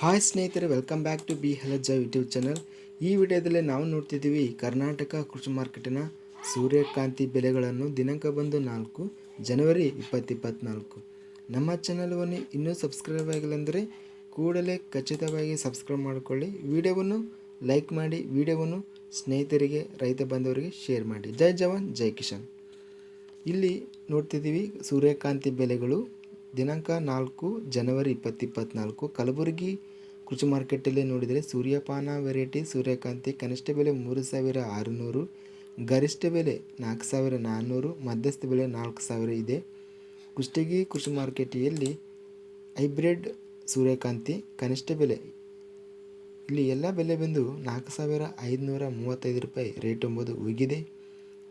Hi ಸ್ನೇಹಿತರೆ welcome back to ಬಿ ಹಲಜ ಯೂಟ್ಯೂಬ್ ಚಾನಲ್ ಈ ವಿಡಿಯೋದಲ್ಲಿ ನಾವು ನೋಡ್ತಿದ್ದೀವಿ ಕರ್ನಾಟಕ ಕೃಷಿ ಮಾರ್ಕೆಟಿನ ಸೂರ್ಯಕಾಂತಿ ಬೆಲೆಗಳನ್ನು ದಿನಾಂಕ ಬಂದು ನಾಲ್ಕು, ಜನವರಿ ಇಪ್ಪತ್ತಿಪ್ಪತ್ನಾಲ್ಕು. ನಮ್ಮ ಚಾನಲ್ವನ್ನು ಇನ್ನೂ ಸಬ್ಸ್ಕ್ರೈಬ್ ಆಗಿಲ್ಲ ಅಂದರೆ ಕೂಡಲೇ ಖಚಿತವಾಗಿ ಸಬ್ಸ್ಕ್ರೈಬ್ ಮಾಡಿಕೊಳ್ಳಿ. ವಿಡಿಯೋವನ್ನು ಲೈಕ್ ಮಾಡಿ, ವಿಡಿಯೋವನ್ನು ಸ್ನೇಹಿತರಿಗೆ, ರೈತ ಬಾಂಧವರಿಗೆ ಶೇರ್ ಮಾಡಿ. ಜೈ ಜವಾನ್, ಜೈ ಕಿಶನ್ ಇಲ್ಲಿ ನೋಡ್ತಿದ್ದೀವಿ ಸೂರ್ಯಕಾಂತಿ ಬೆಲೆಗಳು. ದಿನಾಂಕ ನಾಲ್ಕು ಜನವರಿ ಇಪ್ಪತ್ತಿಪ್ಪತ್ನಾಲ್ಕು, ಕಲಬುರಗಿ ಕೃಷಿ ಮಾರ್ಕೆಟಲ್ಲಿ ನೋಡಿದರೆ ಸೂರ್ಯಪಾನ ವೆರೈಟಿ, ಸೂರ್ಯಕಾಂತಿ, ಕನಿಷ್ಠ ಬೆಲೆ ಮೂರು ಸಾವಿರ ಆರುನೂರು, ಗರಿಷ್ಠ ಬೆಲೆ ನಾಲ್ಕು ಸಾವಿರ ನಾನ್ನೂರು, ಮಧ್ಯಸ್ಥ ಬೆಲೆ ನಾಲ್ಕು ಸಾವಿರ ಇದೆ. ಕುಷ್ಟಗಿ ಕೃಷಿ ಮಾರ್ಕೆಟಿಯಲ್ಲಿ ಹೈಬ್ರಿಡ್ ಸೂರ್ಯಕಾಂತಿ, ಕನಿಷ್ಠ ಬೆಲೆ ಇಲ್ಲಿ ಎಲ್ಲ ಬೆಲೆ ಬಂದು ನಾಲ್ಕು ಸಾವಿರ ಐದುನೂರ ಮೂವತ್ತೈದು ರೂಪಾಯಿ ರೇಟ್ ಎಂಬುದು ಉಗಿದೆ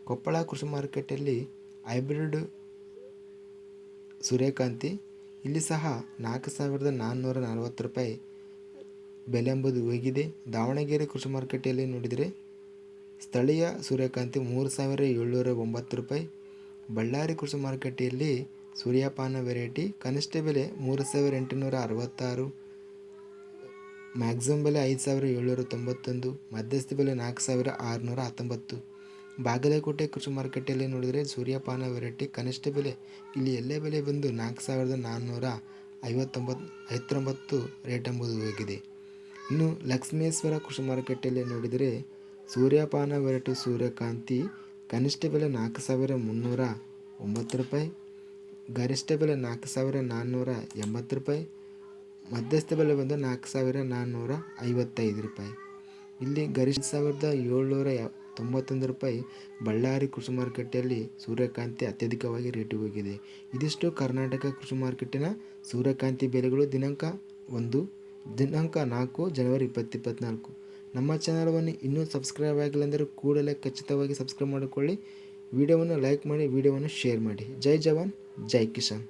ಕೊಪ್ಪಳ ಕೃಷಿ ಮಾರ್ಕೆಟಲ್ಲಿ ಹೈಬ್ರಿಡ್ ಸೂರ್ಯಕಾಂತಿ ಇಲ್ಲಿ ಸಹ ನಾಲ್ಕು ಸಾವಿರದ ನಾನ್ನೂರ ನಲವತ್ತು ರೂಪಾಯಿ ಬೆಲೆ ಎಂಬುದು ಹೋಗಿದೆ. ದಾವಣಗೆರೆ ಕೃಷಿ ಮಾರುಕಟ್ಟೆಯಲ್ಲಿ ನೋಡಿದರೆ ಸ್ಥಳೀಯ ಸೂರ್ಯಕಾಂತಿ ಮೂರು ಸಾವಿರ ಏಳ್ನೂರ ಒಂಬತ್ತು ರೂಪಾಯಿ. ಬಳ್ಳಾರಿ ಕೃಷಿ ಮಾರುಕಟ್ಟೆಯಲ್ಲಿ ಸೂರ್ಯಪಾನ ವೆರೈಟಿ ಕನಿಷ್ಠ ಬೆಲೆ ಮೂರು ಸಾವಿರ ಎಂಟುನೂರ ಅರವತ್ತಾರು. ಮ್ಯಾಕ್ಸಿಮಮ್ ಬೆಲೆ ಐದು ಸಾವಿರ ಏಳ್ನೂರ ತೊಂಬತ್ತೊಂದು. ಮಧ್ಯಸ್ಥ ಬೆಲೆ ನಾಲ್ಕು ಸಾವಿರ ಆರುನೂರ ಹತ್ತೊಂಬತ್ತು. ಬಾಗಲಕೋಟೆ ಕೃಷಿ ಮಾರುಕಟ್ಟೆಯಲ್ಲಿ ನೋಡಿದರೆ ಸೂರ್ಯಪಾನ ವೆರೈಟಿ, ಕನಿಷ್ಠ ಬೆಲೆ. ಇಲ್ಲಿ ಎಲ್ಲೇ ಬೆಲೆ ಬಂದು ನಾಲ್ಕು ಸಾವಿರದ ನಾನ್ನೂರ ಐವತ್ತೊಂಬತ್ತು ಐವತ್ತೊಂಬತ್ತು ರೇಟ್ ಎಂಬುದು ಹೋಗಿದೆ. ಇನ್ನು ಲಕ್ಷ್ಮೇಶ್ವರ ಕೃಷಿ ಮಾರುಕಟ್ಟೆಯಲ್ಲಿ ನೋಡಿದರೆ ಸೂರ್ಯಪಾನ ವೆರೈಟಿ ಸೂರ್ಯಕಾಂತಿ, ಕನಿಷ್ಠ ಬೆಲೆ ನಾಲ್ಕು ಸಾವಿರ ಮುನ್ನೂರ ಒಂಬತ್ತು ರೂಪಾಯಿ, ಗರಿಷ್ಠ ಬೆಲೆ ನಾಲ್ಕು ಸಾವಿರ ನಾನ್ನೂರ ಎಂಬತ್ತು ರೂಪಾಯಿ, ಮಧ್ಯಸ್ಥ ಬೆಲೆ ಬಂದು ನಾಲ್ಕು ಸಾವಿರ ನಾನ್ನೂರ ಐವತ್ತೈದು ರೂಪಾಯಿ. ಇಲ್ಲಿ ಗರಿಷ್ಠ ಸಾವಿರದ ಏಳ್ನೂರ ತೊಂಬತ್ತೊಂದು ರೂಪಾಯಿ ಬಳ್ಳಾರಿ ಕೃಷಿ ಮಾರುಕಟ್ಟೆಯಲ್ಲಿ ಸೂರ್ಯಕಾಂತಿ ಅತ್ಯಧಿಕವಾಗಿ ರೇಟಿಗೆ ಹೋಗಿದೆ. ಇದಿಷ್ಟು ಕರ್ನಾಟಕ ಕೃಷಿ ಮಾರುಕಟ್ಟೆನ ಸೂರ್ಯಕಾಂತಿ ಬೆಲೆಗಳು ದಿನಾಂಕ ಒಂದು, ದಿನಾಂಕ ನಾಲ್ಕು, ಜನವರಿ ಇಪ್ಪತ್ತಿಪ್ಪತ್ನಾಲ್ಕು ನಮ್ಮ ಚಾನಲ್ವನ್ನು ಇನ್ನೂ ಸಬ್ಸ್ಕ್ರೈಬ್ ಆಗಿಲ್ಲ ಅಂದರೆ ಕೂಡಲೇ ಖಚಿತವಾಗಿ ಸಬ್ಸ್ಕ್ರೈಬ್ ಮಾಡಿಕೊಳ್ಳಿ. ವಿಡಿಯೋವನ್ನು ಲೈಕ್ ಮಾಡಿ, ವಿಡಿಯೋವನ್ನು ಶೇರ್ ಮಾಡಿ. ಜೈ ಜವಾನ್, ಜೈ ಕಿಶನ್